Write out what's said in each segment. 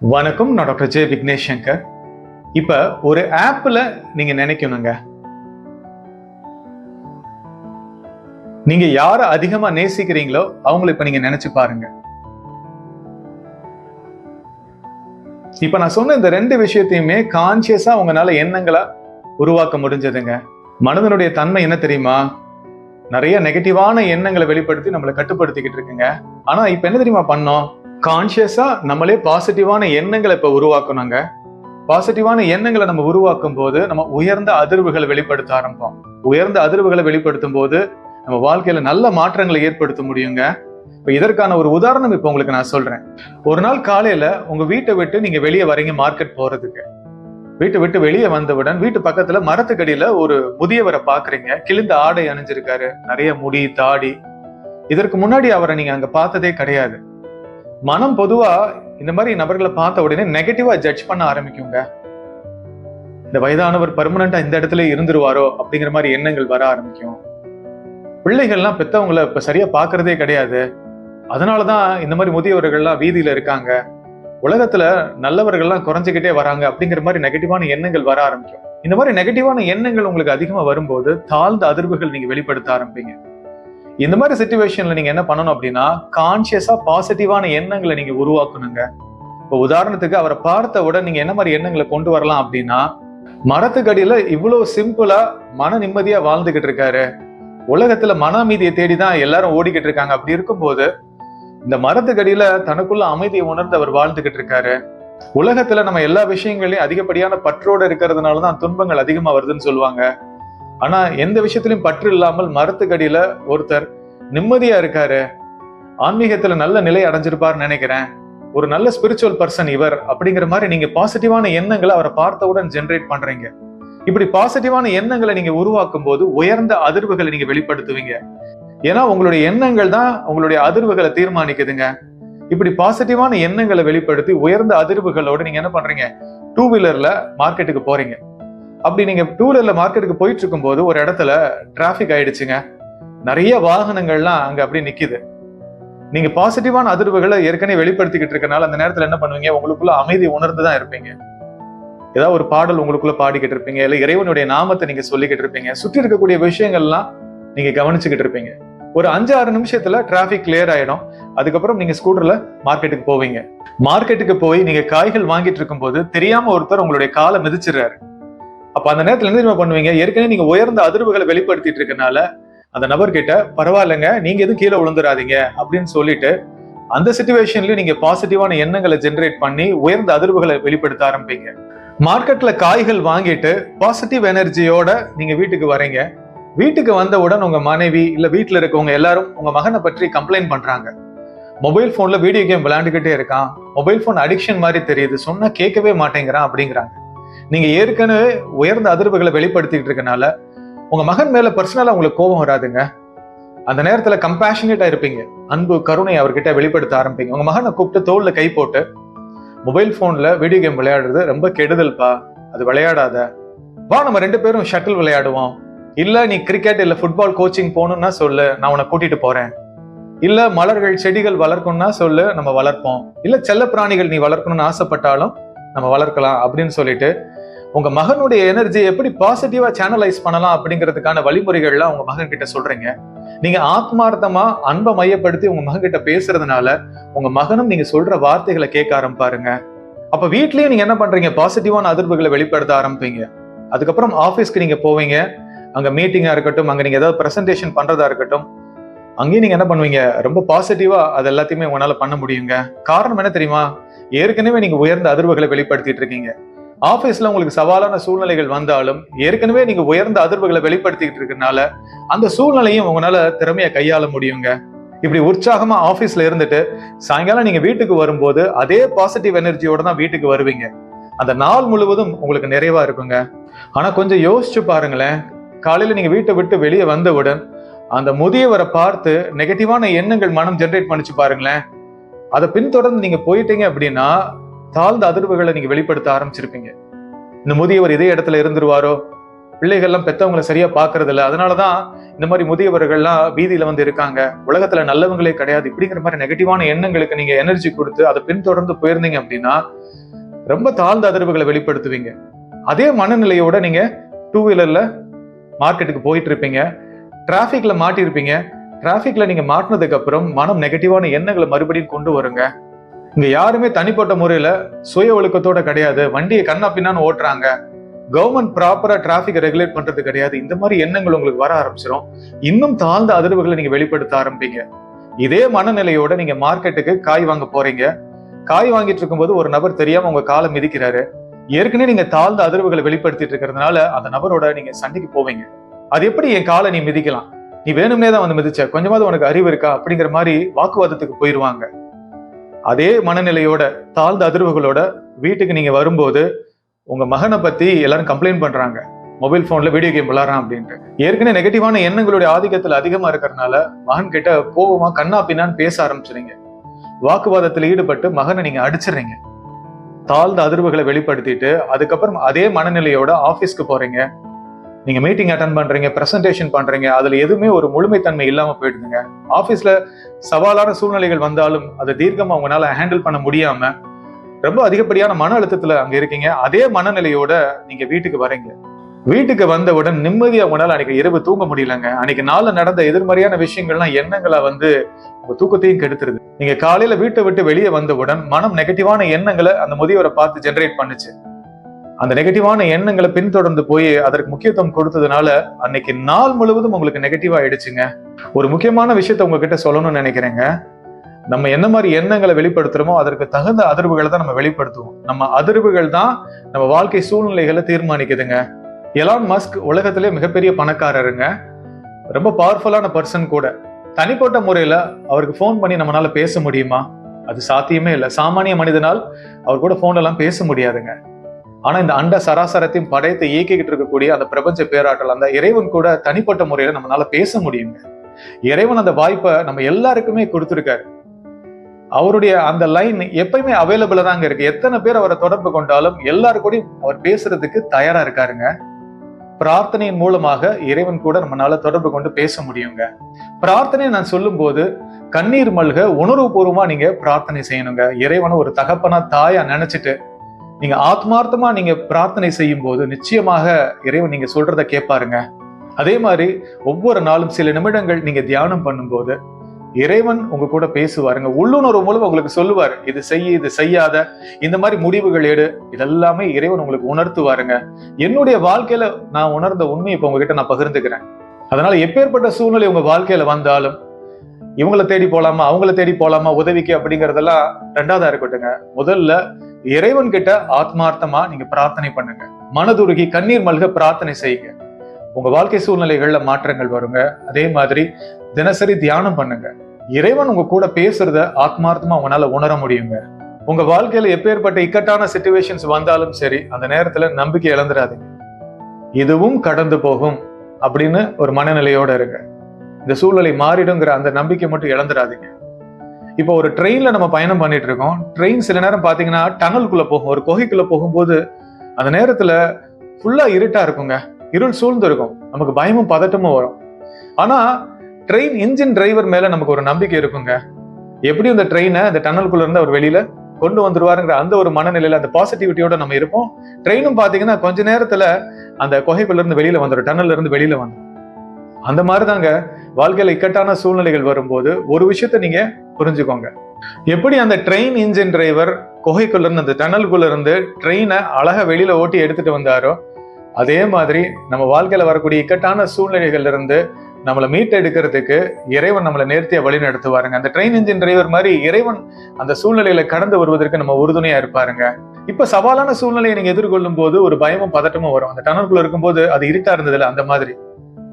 வணக்கம் நான் doctor J Vignesh Shankar இப்ப ஒரு ஆப்ல நீங்க நினைக்கணுங்க. நீங்க யாரை அதிகமா நேசிக்கிறீங்களோ அவங்கள இப்போ நீங்கள் நினைச்சு பாருங்க. இப்ப நான் சொன்ன இந்த ரெண்டு விஷயத்தையுமே கான்சியஸாக உங்களால எண்ணங்களை உருவாக்க முடிஞ்சதுங்க. மனதனுடைய தன்மை என்ன தெரியுமா? நிறைய நெகட்டிவான எண்ணங்களை வெளிப்படுத்தி நம்மளை கட்டுப்படுத்திக்கிட்டு இருக்குங்க. ஆனா இப்ப என்ன தெரியுமா பண்ணோம்? கான்சியஸா நம்மளே பாசிட்டிவான எண்ணங்களை இப்ப உருவாக்கணுங்க. பாசிட்டிவான எண்ணங்களை நம்ம உருவாக்கும் போது நம்ம உயர்ந்த அதிர்வுகளை வெளிப்படுத்த ஆரம்பிப்போம். உயர்ந்த அதிர்வுகளை வெளிப்படுத்தும் போது நம்ம வாழ்க்கையில நல்ல மாற்றங்களை ஏற்படுத்த முடியுங்க. இப்ப இதற்கான ஒரு உதாரணம் இப்போ உங்களுக்கு நான் சொல்றேன். ஒரு நாள் காலையில உங்க வீட்டை விட்டு நீங்க வெளியே வரீங்க மார்க்கெட் போறதுக்கு. வீட்டை விட்டு வெளியே வந்தவுடன் வீட்டு பக்கத்துல மரத்துக்கடியில ஒரு முதியவரை பாக்குறீங்க. கிழிந்த ஆடை அணிஞ்சிருக்காரு. நிறைய முடி தாடி. இதற்கு முன்னாடி அவரை நீங்க அங்க பார்த்ததே கிடையாது. மனம் பொதுவா இந்த மாதிரி நபர்களை பார்த்த உடனே நெகட்டிவா ஜட்ஜ் பண்ண ஆரம்பிக்குங்க. இந்த வயதானவர் பர்மனண்டா இந்த இடத்துல இருந்துருவாரோ அப்படிங்கிற மாதிரி எண்ணங்கள் வர ஆரம்பிக்கும். பிள்ளைகள்லாம் பெத்தவங்கள இப்ப சரியா பாக்குறதே கிடையாது. அதனாலதான் இந்த மாதிரி முதியவர்கள்லாம் வீதியில இருக்காங்க. உலகத்துல நல்லவர்கள்லாம் குறைஞ்சுக்கிட்டே வராங்க அப்படிங்கிற மாதிரி நெகட்டிவான எண்ணங்கள் வர ஆரம்பிக்கும். இந்த மாதிரி நெகட்டிவான எண்ணங்கள் உங்களுக்கு அதிகமா வரும்போது தாழ்ந்த அதிர்வுகள் நீங்க வெளிப்படுத்த ஆரம்பிப்பீங்க. இந்த மாதிரி சுச்சுவேஷன்ல நீங்க என்ன பண்ணணும் அப்படின்னா கான்சியஸா பாசிட்டிவான எண்ணங்களை நீங்க உருவாக்கணுங்க. இப்போ உதாரணத்துக்கு அவரை பார்த்த உடனே நீங்க என்ன மாதிரி எண்ணங்களை கொண்டு வரலாம் அப்படின்னா மரத்துக்கடியில இவ்வளவு சிம்பிளா மன நிம்மதியா வாழ்ந்துகிட்டு இருக்காரு. உலகத்துல மன அமைதியை தேடி தான் எல்லாரும் ஓடிக்கிட்டு இருக்காங்க. அப்படி இருக்கும்போது இந்த மரத்துக்கடியில தனக்குள்ள அமைதியை உணர்ந்து அவர் வாழ்ந்துகிட்டு இருக்காரு. உலகத்துல நம்ம எல்லா விஷயங்களையும் அதிகப்படியான பற்றோட இருக்கிறதுனால தான் துன்பங்கள் அதிகமா வருதுன்னு சொல்லுவாங்க. ஆனா எந்த விஷயத்திலும் பற்று இல்லாமல் மரத்துக்கடியில ஒருத்தர் நிம்மதியா இருக்காரு. ஆன்மீகத்துல நல்ல நிலை அடைஞ்சிருப்பாருன்னு நினைக்கிறேன். ஒரு நல்ல ஸ்பிரிச்சுவல் பர்சன் இவர் அப்படிங்கிற மாதிரி நீங்க பாசிட்டிவான எண்ணங்களை அவரை பார்த்தவுடன் ஜென்ரேட் பண்றீங்க. இப்படி பாசிட்டிவான எண்ணங்களை நீங்க உருவாக்கும் போது உயர்ந்த அதிர்வுகளை நீங்க வெளிப்படுத்துவீங்க. ஏன்னா உங்களுடைய எண்ணங்கள் தான் உங்களுடைய அதிர்வுகளை தீர்மானிக்குதுங்க. இப்படி பாசிட்டிவான எண்ணங்களை வெளிப்படுத்தி உயர்ந்த அதிர்வுகளோட நீங்க என்ன பண்றீங்க? டூ வீலர்ல மார்க்கெட்டுக்கு போறீங்க. அப்படி நீங்க டூ வீலர்ல மார்க்கெட்டுக்கு போயிட்டு இருக்கும்போது ஒரு இடத்துல டிராபிக் ஆயிடுச்சுங்க. நிறைய வாகனங்கள்லாம் அங்க அப்படி நிக்குது. நீங்க பாசிட்டிவான அதிர்வுகளை ஏற்கனவே வெளிப்படுத்திக்கிட்டு இருக்கனால அந்த நேரத்துல என்ன பண்ணுவீங்க? உங்களுக்குள்ள அமைதி உணர்ந்து தான் இருப்பீங்க. ஏதாவது ஒரு பாடல் உங்களுக்குள்ள பாடிக்கிட்டு இருப்பீங்க இல்ல இறைவனுடைய நாமத்தை நீங்க சொல்லிக்கிட்டு இருப்பீங்க. சுற்றி இருக்கக்கூடிய விஷயங்கள்லாம் நீங்க கவனிச்சுக்கிட்டு இருப்பீங்க. ஒரு அஞ்சு ஆறு நிமிஷத்துல டிராபிக் கிளியர் ஆயிடும். அதுக்கப்புறம் நீங்க ஸ்கூட்டர்ல மார்க்கெட்டுக்கு போவீங்க. மார்க்கெட்டுக்கு போய் நீங்க காய்கள் வாங்கிட்டு இருக்கும்போது தெரியாம ஒருத்தர் உங்களுடைய காலை மிதிச்சிடுறாரு. அப்ப அந்த நேரத்துல என்ன தெரியுமா பண்ணுவீங்க? ஏற்கனவே நீங்க உயர்ந்த அதிர்வுகளை வெளிப்படுத்திட்டு இருக்கனால அந்த நபர்கிட்ட பரவாயில்லைங்க நீங்க எதுவும் கீழே விழுந்துடாதீங்க அப்படின்னு சொல்லிட்டு அந்த சுச்சுவேஷன்லயும் நீங்க பாசிட்டிவான எண்ணங்களை ஜென்ரேட் பண்ணி உயர்ந்த அதிர்வுகளை வெளிப்படுத்த ஆரம்பிப்பீங்க. மார்க்கெட்ல காய்கள் வாங்கிட்டு பாசிட்டிவ் எனர்ஜியோட நீங்க வீட்டுக்கு வரீங்க. வீட்டுக்கு வந்தவுடன் உங்க மனைவி இல்ல வீட்டுல இருக்கவங்க எல்லாரும் உங்க மகனை பற்றி கம்ப்ளைண்ட் பண்றாங்க. மொபைல் போன்ல வீடியோ கேம் விளையாண்டுகிட்டே இருக்கான். மொபைல் போன் அடிக்ஷன் மாதிரி தெரியுது. சொன்னா கேட்கவே மாட்டேங்கிறான் அப்படிங்கிறாங்க. நீங்க ஏற்கனவே உயர்ந்த அதிர்வுகளை வெளிப்படுத்திக்கிட்டு இருக்கனால உங்க மகன் மேல பர்சனலா உங்களுக்கு கோபம் வராதுங்க. அந்த நேரத்துல கம்பேஷனேட்டா இருப்பீங்க. அன்பு கருணை அவர்கிட்ட வெளிப்படுத்த ஆரம்பிப்பீங்க. உங்க மகனை கூப்பிட்டு தோல்ல கை போட்டு மொபைல் போன்ல வீடியோ கேம் விளையாடுறது ரொம்ப கெடுதல்ப்பா அது விளையாடாத. வா நம்ம ரெண்டு பேரும் ஷட்டில் விளையாடுவோம். இல்ல நீ கிரிக்கெட் இல்ல ஃபுட்பால் கோச்சிங் போகணும்னா சொல்லு நான் உன்னை கூட்டிட்டு போறேன். இல்ல மலர்கள் செடிகள் வளர்க்கணும்னா சொல்லு நம்ம வளர்ப்போம். இல்ல செல்ல பிராணிகள் நீ வளர்க்கணும்னு ஆசைப்பட்டாலும் நம்ம வளர்க்கலாம் அப்படின்னு சொல்லிட்டு உங்க மகனுடைய எனர்ஜி எப்படி பாசிட்டிவா சேனலைஸ் பண்ணலாம் அப்படிங்கிறதுக்கான வழிமுறைகள்லாம் உங்க மகன் கிட்ட சொல்றீங்க. நீங்க ஆத்மார்த்தமா அன்பை மையப்படுத்தி உங்க மகன் கிட்ட பேசுறதுனால உங்க மகனும் நீங்க சொல்ற வார்த்தைகளை கேட்க ஆரம்பிப்பாருங்க. அப்ப வீட்லயும் நீங்க என்ன பண்றீங்க? பாசிட்டிவான அதிர்வுகளை வெளிப்படுத்த ஆரம்பிப்பீங்க. அதுக்கப்புறம் ஆபீஸ்க்கு நீங்க போவீங்க. அங்க மீட்டிங்கா இருக்கட்டும் அங்க நீங்க ஏதாவது பிரசன்டேஷன் பண்றதா இருக்கட்டும் அங்கேயும் நீங்க என்ன பண்ணுவீங்க? ரொம்ப பாசிட்டிவா அது எல்லாத்தையுமே உங்களால பண்ண முடியுங்க. காரணம் என்ன தெரியுமா? ஏற்கனவே நீங்க உயர்ந்த அதிர்வுகளை வெளிப்படுத்திட்டு இருக்கீங்க. ஆஃபீஸில் உங்களுக்கு சவாலான சூழ்நிலைகள் வந்தாலும் ஏற்கனவே நீங்க உயர்ந்த அதிர்வுகளை வெளிப்படுத்திக்கிட்டு இருக்கனால அந்த சூழ்நிலையும் உங்களால திறமையை கையாள முடியுங்க. இப்படி உற்சாகமா ஆஃபீஸில் இருந்துட்டு சாயங்காலம் நீங்க வீட்டுக்கு வரும்போது அதே பாசிட்டிவ் எனர்ஜியோட தான் வீட்டுக்கு வருவீங்க. அந்த நாள் முழுவதும் உங்களுக்கு நிறைவா இருக்குங்க. ஆனா கொஞ்சம் யோசிச்சு பாருங்களேன். காலையில நீங்க வீட்டை விட்டு வெளியே வந்தவுடன் அந்த முதியவரை பார்த்து நெகட்டிவான எண்ணங்கள் மனம் ஜென்ரேட் பண்ணிச்சு பாருங்களேன். அதை பின்தொடர்ந்து நீங்க போயிட்டீங்க அப்படின்னா தாழ்ந்த அதிர்வுகளை நீங்க வெளிப்படுத்த ஆரம்பிச்சிருப்பீங்க. இந்த முதியவர் இதே இடத்துல இருந்துருவாரோ? பிள்ளைகள்லாம் பெத்தவங்களை சரியா பாக்குறது இல்லை அதனாலதான் இந்த மாதிரி முதியவர்கள்லாம் வீதியில வந்து இருக்காங்க. உலகத்துல நல்லவங்களே கிடையாது. இப்படிங்கிற மாதிரி நெகட்டிவான எண்ணங்களுக்கு நீங்க எனர்ஜி கொடுத்து அதை பின்தொடர்ந்து போயிருந்தீங்க அப்படின்னா ரொம்ப தாழ்ந்த அதிர்வுகளை வெளிப்படுத்துவீங்க. அதே மனநிலையோட நீங்க டூ வீலர்ல மார்க்கெட்டுக்கு போயிட்டு இருப்பீங்க. டிராஃபிக்கில் மாட்டியிருப்பீங்க டிராஃபிக்கில் நீங்கள் மாட்டினதுக்கப்புறம் மனம் நெகட்டிவான எண்ணங்களை மறுபடியும் கொண்டு வருங்க. இங்கே யாருமே தனிப்பட்ட முறையில் சுய ஒழுக்கத்தோட கிடையாது. வண்டியை கண்ணா பின்னான்னு ஓட்டுறாங்க கவர்மெண்ட் ப்ராப்பராக டிராஃபிக்கை ரெகுலேட் பண்ணுறது கிடையாது. இந்த மாதிரி எண்ணங்கள் உங்களுக்கு வர ஆரம்பிச்சிடும் இன்னும் தாழ்ந்த அதிர்வுகளை நீங்கள் வெளிப்படுத்த ஆரம்பிப்பீங்க. இதே மனநிலையோட நீங்கள் மார்க்கெட்டுக்கு காய் வாங்க போகிறீங்க காய் வாங்கிட்டு இருக்கும்போது ஒரு நபர் தெரியாமல் உங்கள் காலை மிதிக்கிறாரு. ஏற்கனவே நீங்கள் தாழ்ந்த அதிர்வுகளை வெளிப்படுத்திட்டு இருக்கிறதுனால அந்த நபரோட நீங்கள் சண்டைக்கு போவீங்க. அது எப்படி என் காலை நீ மிதிக்கலாம்? நீ வேணும்னே தான் வந்து மிதிச்ச. கொஞ்சமாவது உனக்கு அறிவு இருக்கா? அப்படிங்கிற மாதிரி வாக்குவாதத்துக்கு போயிடுவாங்க அதே மனநிலையோட தாழ்ந்த அதிர்வுகளோட வீட்டுக்கு நீங்க வரும்போது உங்க மகனை பத்தி எல்லாரும் கம்ப்ளைண்ட் பண்றாங்க. மொபைல் போன்ல வீடியோ கேம் விளாட்றான் அப்படின்ட்டு. ஏற்கனவே நெகட்டிவான எண்ணங்களுடைய ஆதிக்கத்தில் அதிகமா இருக்கிறதுனால மகன் கிட்ட கோபமா கண்ணா பின்னான்னு பேச ஆரம்பிச்சுறீங்க வாக்குவாதத்தில் ஈடுபட்டு மகனை நீங்க அடிச்சிடுறீங்க. தாழ்ந்த அதிர்வுகளை வெளிப்படுத்திட்டு அதுக்கப்புறம் அதே மனநிலையோட ஆபீஸ்க்கு போறீங்க. நீங்கள் மீட்டிங் அட்டன் பண்ணுறீங்க ப்ரெசன்டேஷன் பண்ணுறீங்க அதில் எதுவுமே ஒரு முழுமைத்தன்மை இல்லாமல் போயிடுதுங்க. ஆஃபீஸில் சவாலான சூழ்நிலைகள் வந்தாலும் அதை தீர்க்கமாக உங்களால ஹேண்டில் பண்ண முடியாம ரொம்ப அதிகப்படியான மன அழுத்தத்தில் அங்கே இருக்கீங்க. அதே மனநிலையோட நீங்கள் வீட்டுக்கு வரீங்க. வீட்டுக்கு வந்தவுடன் நிம்மதியாக உங்களால் அன்னைக்கு இரவு தூங்க முடியலங்க. அன்னைக்கு நாளில் நடந்த எதிர்மறையான விஷயங்கள்லாம் எண்ணங்களை வந்து உங்க தூக்கத்தையும் கெடுத்துருது. நீங்க காலையில வீட்டை விட்டு வெளியே வந்தவுடன் மனம் நெகட்டிவான எண்ணங்களை அந்த முதியவரை பார்த்து ஜெனரேட் பண்ணுச்சு. அந்த நெகட்டிவான எண்ணங்களை பின்தொடர்ந்து போய் அதற்கு முக்கியத்துவம் கொடுத்ததுனால அன்னைக்கு நாள் முழுவதும் உங்களுக்கு நெகட்டிவ் ஆயிடுச்சுங்க. ஒரு முக்கியமான விஷயத்த உங்ககிட்ட சொல்லணும்னு நினைக்கிறேங்க. நம்ம என்ன மாதிரி எண்ணங்களை வெளிப்படுத்துறோமோ அதற்கு தகுந்த அதிர்வுகளை தான் நம்ம வெளிப்படுத்துவோம். நம்ம அதிர்வுகள் தான் நம்ம வாழ்க்கை சூழ்நிலைகளை தீர்மானிக்குதுங்க. எலான் மஸ்க் உலகத்திலே மிகப்பெரிய பணக்காரருங்க. ரொம்ப பவர்ஃபுல்லான பர்சன் கூட. தனிப்பட்ட முறையில அவருக்கு ஃபோன் பண்ணி நம்மளால பேச முடியுமா? அது சாத்தியமே இல்லை. சாமானிய மனிதனால் அவர் கூட போன் எல்லாம் பேச முடியாதுங்க. ஆனா இந்த அண்ட சராசரத்தையும் படைத்து இயக்கிக்கிட்டு இருக்கக்கூடிய அந்த பிரபஞ்ச பேராற்றல் அந்த இறைவன் கூட தனிப்பட்ட முறையில நம்மளால பேச முடியுங்க. இறைவன் அந்த வாய்ப்பை நம்ம எல்லாருக்குமே கொடுத்துருக்காரு. அவருடைய அந்த லைன் எப்பயுமே அவைலபிளா தாங்க இருக்கு. எத்தனை பேர் அவரை தொடர்பு கொண்டாலும் எல்லாரு கூடயும் அவர் பேசுறதுக்கு தயாரா இருக்காருங்க. பிரார்த்தனையின் மூலமாக இறைவன் கூட நம்மளால தொடர்பு கொண்டு பேச முடியுங்க. பிரார்த்தனை நான் சொல்லும் போது கண்ணீர் மல்க உணர்வுபூர்வமா நீங்க பிரார்த்தனை செய்யணுங்க. இறைவனை ஒரு தகப்பனா தாயா நினைச்சிட்டு நீங்க ஆத்மார்த்தமா நீங்க பிரார்த்தனை செய்யும் போது நிச்சயமாக இறைவன் நீங்க சொல்றத கேட்பாருங்க. அதே மாதிரி ஒவ்வொரு நாளும் சில நிமிடங்கள் நீங்க தியானம் பண்ணும்போது இறைவன் உங்க கூட பேசுவாருங்க. உள்ளுணர்வு மூலம் உங்களுக்கு சொல்லுவார் இது செய்ய இது செய்யாத இந்த மாதிரி முடிவுகள் எடு. இதெல்லாமே இறைவன் உங்களுக்கு உணர்த்துவாருங்க. என்னுடைய வாழ்க்கையில நான் உணர்ந்த உண்மையை இப்ப உங்ககிட்ட நான் பகிர்ந்துக்கிறேன். அதனால எப்பேற்பட்ட சூழ்நிலை உங்க வாழ்க்கையில வந்தாலும் இவங்கள தேடி போலாமா அவங்கள தேடி போலாமா உதவிக்கு அப்படிங்கறதெல்லாம் ரெண்டாவதா இருக்கட்டுங்க முதல்ல இறைவன் கிட்ட ஆத்மார்த்தமா நீங்க பிரார்த்தனை பண்ணுங்க. மனதுருகி கண்ணீர் மல்க பிரார்த்தனை செய்யுங்க. உங்க வாழ்க்கை சூழ்நிலைகள்ல மாற்றங்கள் வருங்க. அதே மாதிரி தினசரி தியானம் பண்ணுங்க. இறைவன் உங்க கூட பேசுறத ஆத்மார்த்தமா உங்களால உணர முடியுங்க. உங்க வாழ்க்கையில எப்பேற்பட்ட இக்கட்டான சுச்சுவேஷன்ஸ் வந்தாலும் சரி அந்த நேரத்துல நம்பிக்கை இழந்துடாதீங்க. இதுவும் கடந்து போகும் அப்படின்னு ஒரு மனநிலையோட இருங்க. இந்த சூழ்நிலை மாறிடுங்கிற அந்த நம்பிக்கை மட்டும் இழந்துடாதீங்க. இப்போ ஒரு ட்ரெயின்ல நம்ம பயணம் பண்ணிட்டு இருக்கோம் ட்ரெயின் சில நேரம் பாத்தீங்கன்னா டனலுக்குள்ள போகும். ஒரு குகைக்குள்ள போகும்போது அந்த நேரத்துல ஃபுல்லா இருட்டா இருக்குங்க. இருள் சூழ்ந்து இருக்கும் நமக்கு பயமும் பதட்டமும் வரும். ஆனா ட்ரெயின் இன்ஜின் டிரைவர் மேல நமக்கு ஒரு நம்பிக்கை இருக்குங்க. எப்படி இந்த ட்ரெயினை அந்த டனலுக்குள்ள இருந்து அவர் வெளியில கொண்டு வந்துருவாருங்கிற அந்த ஒரு மனநிலையில அந்த பாசிட்டிவிட்டியோட நம்ம இருப்போம். ட்ரெயினும் பாத்தீங்கன்னா கொஞ்ச நேரத்துல அந்த குகைக்குள்ள இருந்து வெளியில வந்துடும் டனல்ல இருந்து வெளியில வந்துடும் அந்த மாதிரிதாங்க வாழ்க்கையில இக்கட்டான சூழ்நிலைகள் வரும்போது ஒரு விஷயத்த நீங்க புரிஞ்சுக்கோங்க. எப்படி அந்த ட்ரெயின் இன்ஜின் டிரைவர் குகைக்குள்ள இருந்து அந்த டனலுக்குள்ள இருந்து ட்ரெயினை அழகா வெளியில ஓட்டி எடுத்துட்டு வந்தாரோ அதே மாதிரி நம்ம வாழ்க்கையில வரக்கூடிய இக்கட்டான சூழ்நிலைகள்ல இருந்து நம்மளை மீட்டெடுக்கிறதுக்கு இறைவன் நம்மளை நேர்த்தியா வழி நடத்துவாருங்க. அந்த ட்ரெயின் இன்ஜின் டிரைவர் மாதிரி இறைவன் அந்த சூழ்நிலையில கடந்து வருவதற்கு நம்ம உறுதுணையா இருப்பாருங்க. இப்ப சவாலான சூழ்நிலையை நீங்க எதிர்கொள்ளும் போது ஒரு பயமும் பதட்டமும் வரும். அந்த டனலுக்குள்ள இருக்கும்போது அது இருட்டா இருந்ததுல அந்த மாதிரி.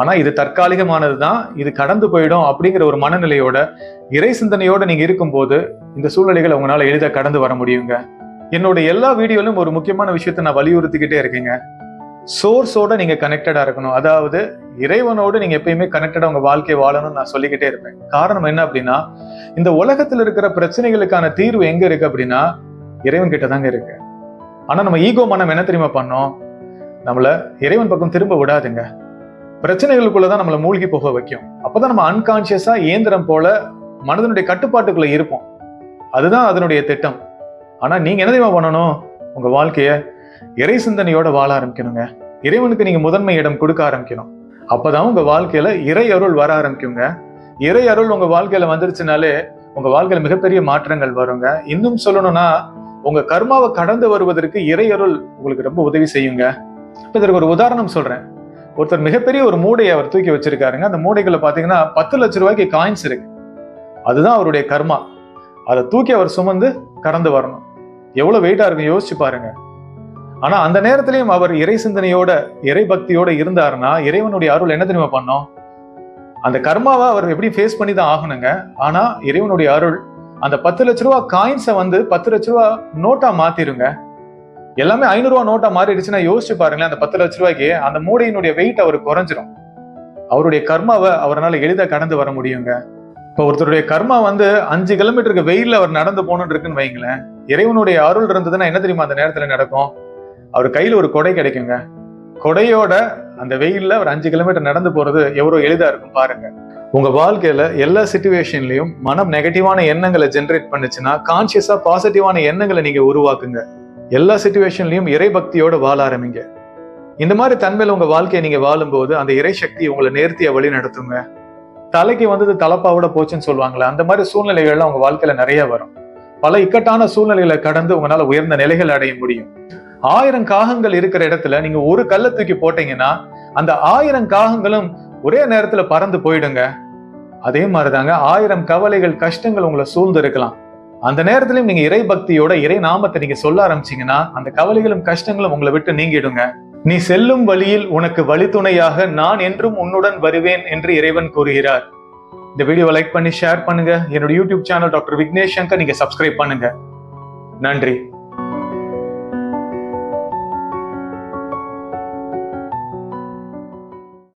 ஆனா இது தற்காலிகமானது தான் இது கடந்து போயிடும் அப்படிங்கிற ஒரு மனநிலையோட இறை சிந்தனையோட நீங்க இருக்கும்போது இந்த சூழ்நிலைகளை உங்களால எளிதாக கடந்து வர முடியுங்க. என்னோட எல்லா வீடியோலும் ஒரு முக்கியமான விஷயத்தை நான் வலியுறுத்திக்கிட்டே இருக்கேங்க. சோர்ஸோட நீங்க கனெக்டடா இருக்கணும். அதாவது இறைவனோடு நீங்க எப்பயுமே கனெக்டடா உங்க வாழ்க்கை வாழணும்னு நான் சொல்லிக்கிட்டே இருப்பேன். காரணம் என்ன அப்படின்னா இந்த உலகத்துல இருக்கிற பிரச்சனைகளுக்கான தீர்வு எங்க இருக்கு அப்படின்னா இறைவன் கிட்ட தாங்க இருக்கு. ஆனா நம்ம ஈகோ மனம் என்ன தெரியுமா பண்ணோம்? நம்மள இறைவன் பக்கம் திரும்ப விடாதுங்க. பிரச்சனைகளுக்குள்ளதான் நம்மளை மூழ்கி போக வைக்கும். அப்பதான் நம்ம அன்கான்சியஸா இயந்திரம் போல மனதனுடைய கட்டுப்பாட்டுக்குள்ள இருப்போம். அதுதான் அதனுடைய திட்டம். ஆனா நீங்க என்ன தெரியுமா பண்ணணும்? உங்க வாழ்க்கைய இறை சிந்தனையோட வாழ ஆரம்பிக்கணுங்க. இறைவனுக்கு நீங்க முதன்மை இடம் கொடுக்க ஆரம்பிக்கணும். அப்பதான் உங்க வாழ்க்கையில இறை அருள் வர ஆரம்பிக்குங்க. இறை அருள் உங்க வாழ்க்கையில வந்துருச்சுனாலே உங்க வாழ்க்கையில மிகப்பெரிய மாற்றங்கள் வருங்க. இன்னும் சொல்லணும்னா உங்க கர்மாவை கடந்து வருவதற்கு இறை அருள் உங்களுக்கு ரொம்ப உதவி செய்யுங்க. இப்ப இதற்கு ஒரு உதாரணம் சொல்றேன். ஒருத்தர் மிகப்பெரிய ஒரு மூடையை அவர் தூக்கி வச்சிருக்காருங்க. அந்த மூடைகளை பார்த்தீங்கன்னா பத்து லட்ச ரூபாய்க்கு காயின்ஸ் இருக்கு. அதுதான் அவருடைய கர்மா. அதை தூக்கி அவர் சுமந்து கடந்து வரணும். எவ்வளோ வெயிட்டாக இருக்கும் யோசிச்சு பாருங்க. ஆனால் அந்த நேரத்திலையும் அவர் இறை சிந்தனையோட இறை பக்தியோட இருந்தாருன்னா இறைவனுடைய அருள் என்ன தெரியுமா பண்ணோம்? அந்த கர்மாவை அவர் எப்படி ஃபேஸ் பண்ணி தான் ஆகணுங்க. ஆனால் இறைவனுடைய அருள் அந்த பத்து லட்ச ரூபா காயின்ஸை வந்து பத்து லட்ச ரூபா நோட்டா மாத்திருங்க. எல்லாமே ஐநூறுரூவா நோட்டா மாறிடுச்சுன்னா யோசிச்சு பாருங்களேன் அந்த பத்து லட்ச ரூபாய்க்கு அந்த மூடையினுடைய வெயிட் அவர் குறைஞ்சிரும். அவருடைய கர்மாவை அவரால் எளிதாக கடந்து வர முடியுங்க. இப்போ ஒருத்தருடைய கர்மா வந்து அஞ்சு கிலோமீட்டருக்கு வெயிலில் அவர் நடந்து போகணுன்னு இருக்குன்னு வைங்களேன் இறைவனுடைய அருள் இருந்ததுன்னா என்ன தெரியுமா அந்த நேரத்தில் நடக்கும்? அவர் கையில் ஒரு கொடை கிடைக்குங்க. கொடையோட அந்த வெயிலில் ஒரு அஞ்சு கிலோமீட்டர் நடந்து போகிறது எவ்வளோ எளிதாக இருக்கும் பாருங்க. உங்கள் வாழ்க்கையில் எல்லா சுச்சுவேஷன்லையும் மனம் நெகட்டிவான எண்ணங்களை ஜென்ரேட் பண்ணுச்சுன்னா கான்சியஸாக பாசிட்டிவான எண்ணங்களை நீங்கள் உருவாக்குங்க. எல்லா சுச்சுவேஷன்லயும் இறைபக்தியோடு வாழ ஆரம்பிங்க. இந்த மாதிரி தன்மையில உங்க வாழ்க்கையை நீங்க வாழும்போது அந்த இறை சக்தி உங்களை நேர்த்தியை வழி நடத்துங்க. தலைக்கு வந்தது தலப்பாவோட போச்சுன்னு சொல்லுவாங்களே அந்த மாதிரி சூழ்நிலைகள்லாம் உங்கள் வாழ்க்கையில நிறைய வரும். பல இக்கட்டான சூழ்நிலைகளை கடந்து உங்களால உயர்ந்த நிலைகள் அடைய முடியும். ஆயிரம் காகங்கள் இருக்கிற இடத்துல நீங்க ஒரு கல்லை தூக்கி போட்டீங்கன்னா அந்த ஆயிரம் காகங்களும் ஒரே நேரத்துல பறந்து போயிடுங்க. அதே மாதிரிதாங்க ஆயிரம் கவலைகள் கஷ்டங்கள் உங்களை சூழ்ந்து இருக்கலாம். அந்த நேரத்திலும் நீங்க இறை பக்தியோட இறை நாமத்தை நீங்க சொல்ல ஆரம்பிச்சீங்கன்னா அந்த கவலைகளும் கஷ்டங்களும் உங்களை விட்டு நீங்கிடுங்க. நீ செல்லும் வழியில் உனக்கு வழித்துணையாக நான் என்றும் உன்னுடன் வருவேன் என்று இறைவன் கூறுகிறார். இந்த வீடியோ லைக் பண்ணி ஷேர் பண்ணுங்க. என்னோட YouTube channel doctor Vignesh Shankar நீங்க சப்ஸ்கிரைப் பண்ணுங்க. நன்றி.